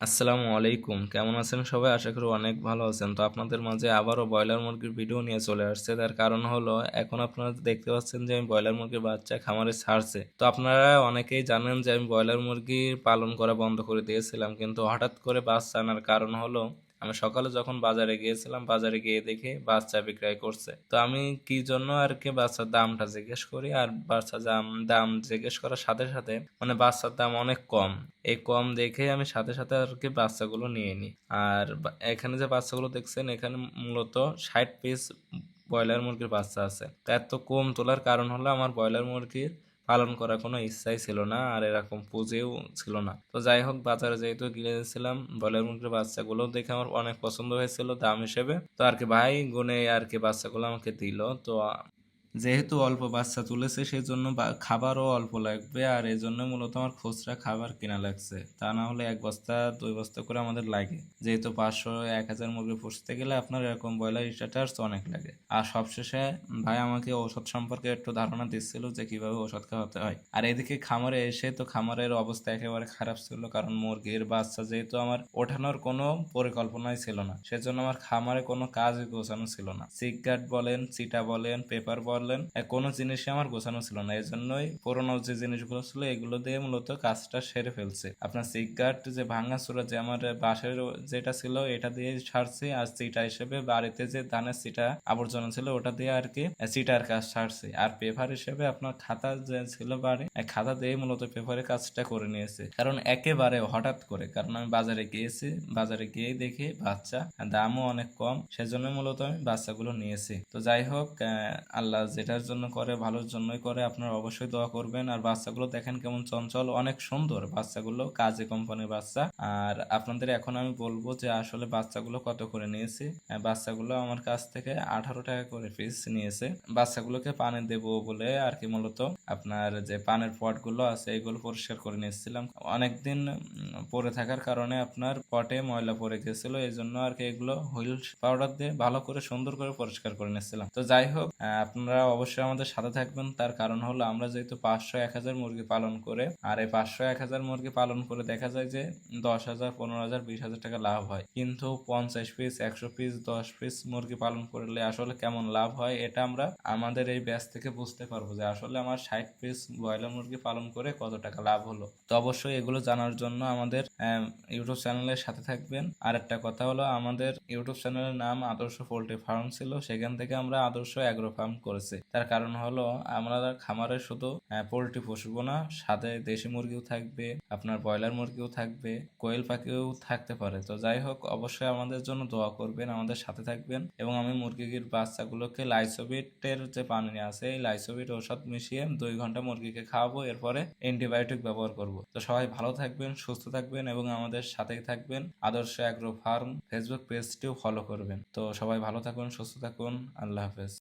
আসসালামু আলাইকুম। কেমন আছেন সবাই? আশা করি অনেক ভালো আছেন। তো আপনাদের মাঝে আবারও ব্রয়লার মুরগির ভিডিও নিয়ে চলে আসছে। তার কারণ হলো, এখন আপনারা দেখতে পাচ্ছেন যে আমি ব্রয়লার মুরগির বাচ্চা খামারে ছাড়ছে। তো আপনারা অনেকেই জানেন যে আমি ব্রয়লার মুরগি পালন করা বন্ধ করে দিয়েছিলাম। কিন্তু হঠাৎ করে বাচ্চা আনার কারণ হলো আমি সকালে যখন বাজারে গিয়েছিলাম, বাজারে গিয়ে দেখি বাচ্চা বিক্রয় করছে। তো আমি কি জন্য আর কি বাচ্চার দামটা জিজ্ঞেস করি আর বাচ্চার দাম দাম জিজ্ঞেস করার সাথে সাথে মানে বাচ্চার দাম অনেক কম। এই কম দেখে আমি সাথে সাথে আর কি বাচ্চাগুলো নিয়ে নিই। আর এখানে যে বাচ্চাগুলো দেখছেন, এখানে মূলত ষাট পিস ব্রয়লার মুরগির বাচ্চা আছে। তো এত কম তোলার কারণ হলো আমার ব্রয়লার মুরগির পালন করার কোনো ইচ্ছাই ছিল না আর এরকম পুজেও ছিল না। তো যাই হোক, বাজারে যেহেতু গিয়েছিলাম ব্রয়লার মুরগির বাচ্চাগুলো দেখে আমার অনেক পছন্দ হয়েছিল দাম হিসেবে। তো আর কি ভাই গুনে আর কি বাচ্চাগুলো আমাকে দিল। তো যেহেতু অল্প বাচ্চা তুলেছে সেই জন্য বা- খাবারও অল্প লাগবে। আর এই জন্য মূলত আমার খুচরা খাবার কেনা লাগছে। তা না হলে এক বস্তা, দুই বস্তা করে আমাদের লাগে। যেহেতু পাঁচশো, এক হাজার মুরগি পুষতে গেলে আপনার এরকম ব্রয়লার স্টার্টার্স অনেক লাগে। আর সবশেষে ভাই আমাকে ওষুধ সম্পর্কে একটু ধারণা দিচ্ছিল যে কীভাবে ওষুধ খাওয়াতে হয়। আর এদিকে খামারে এসে তো খামারের অবস্থা একেবারে খারাপ ছিল, কারণ মুরগির বাচ্চা যেহেতু আমার ওঠানোর কোনো পরিকল্পনাই ছিল না। সেজন্য আমার খামারে কোনো কাজই গোছানো ছিল না। সিগারেট বলেন, চিটা বলেন, পেপার বলেন এ, কোনো জিনিসই আমার গোছানো ছিল না। এই জন্যই পুরোনো যে জিনিসগুলো ছিল, এগুলো দিয়ে মূলত কাজটা সেরে ফেলছে। আপনার সিগারেট যে ভাঙা চূড়া যে আমার বাঁশের যেটা ছিল, এটা দিয়ে ছাড়ছি। আর চিটা হিসেবে বাড়িতে যে ধানের চিটা আবর্জনা ছিল, ওটা দিয়ে আর কি চিটার কাজ ছাড়ছি। আর পেপার হিসেবে আপনার খাতা যে ছিল বাড়ি খাতা দিয়ে মূলত পেপারের কাজটা করে নিয়েছে। কারণ একেবারে হঠাৎ করে, কারণ আমি বাজারে গিয়েছি, বাজারে গিয়েই দেখি বাচ্চা, দামও অনেক কম। সেজন্য মূলত আমি বাচ্চাগুলো নিয়েছি। তো যাই হোক আল্লাহ যেটার জন্য করে ভালোর জন্যই করে আপনারা অবশ্যই দোয়া করবেন। আর বাচ্চাগুলো দেখেন কেমন চঞ্চল অনেক সুন্দর বাচ্চাগুলো কাজে কোম্পানির বাচ্চা। আর আপনাদের এখন আমি বলব যে আসলে বাচ্চাগুলো কত করে নিয়েছি? বাচ্চাগুলো আমার কাছ থেকে আঠারো টাকা করে পিস নিয়েছে। বাচ্চাগুলোকে পানি দেবো বলে আর কি মূলত আপনার যে পানের পটগুলো আছে এগুলো পরিষ্কার করে নিয়েছিলাম। অনেকদিন পরে থাকার কারণে আপনার পটে ময়লা পড়ে গেছিল এই জন্য আর কি এগুলো হুইল পাউডার দিয়ে ভালো করে সুন্দর করে পরিষ্কার করে নিয়েছিলাম। তো যাই হোক আহ, আপনারা অবশ্যই আমাদের সাথে থাকবেন। তার কারণ হলো, আমরা যেহেতু পাঁচশো এক হাজার মুরগি পালন করে, আর এই পাঁচশো এক হাজার মুরগি পালন করে দেখা যায় যে দশ হাজার, পনেরো হাজার, বিশ হাজার টাকা লাভ হয়। কিন্তু পঞ্চাশ পিস, একশো পিস, দশ পিস মুরগি পালন করলে আসলে কেমন লাভ হয়, এটা আমরা আমাদের এই ব্যাচ থেকে বুঝতে পারব যে আসলে আমার ষাট পিস ব্রয়লার মুরগি পালন করে কত টাকা লাভ হলো। তো অবশ্যই এগুলো জানার জন্য আমাদের ইউটিউব চ্যানেলের সাথে থাকবেন। আর একটা কথা হলো, আমাদের ইউটিউব চ্যানেলের নাম আদর্শ পোল্ট্রি ফার্ম ছিল। সেখান থেকে আমরা আদর্শ অ্যাগ্রো ফার্ম করেছি। তার কারণ হলো, আমরা খামারে শুধু পোল্ট্রি পুষবো না, সাথে দেশি মুরগিও থাকবে, আপনার ব্রয়লার মুরগিও থাকবে, কোয়েল পাখিও থাকতে পারে। তো যাই হোক, অবশ্যই আমাদের জন্য দোয়া করবেন, আমাদের সাথে থাকবেন এবং আমি মুরগির বাচ্চাগুলোকে লাইসোবিটের যে পানি আছে, এই লাইসোবিট ওষুধ মিশিয়ে দুই ঘণ্টা মুরগিকে খাওয়াবো, এরপরে অ্যান্টিবায়োটিক ব্যবহার করব। তো সবাই ভালো থাকবেন, সুস্থ থাকবেন এবং আমাদের সাথেই থাকবেন। আদর্শ অ্যাগ্রো ফার্ম ফেসবুক পেজটিও ফলো করবেন। তো সবাই ভালো থাকুন, সুস্থ থাকুন, আল্লাহ হাফেজ।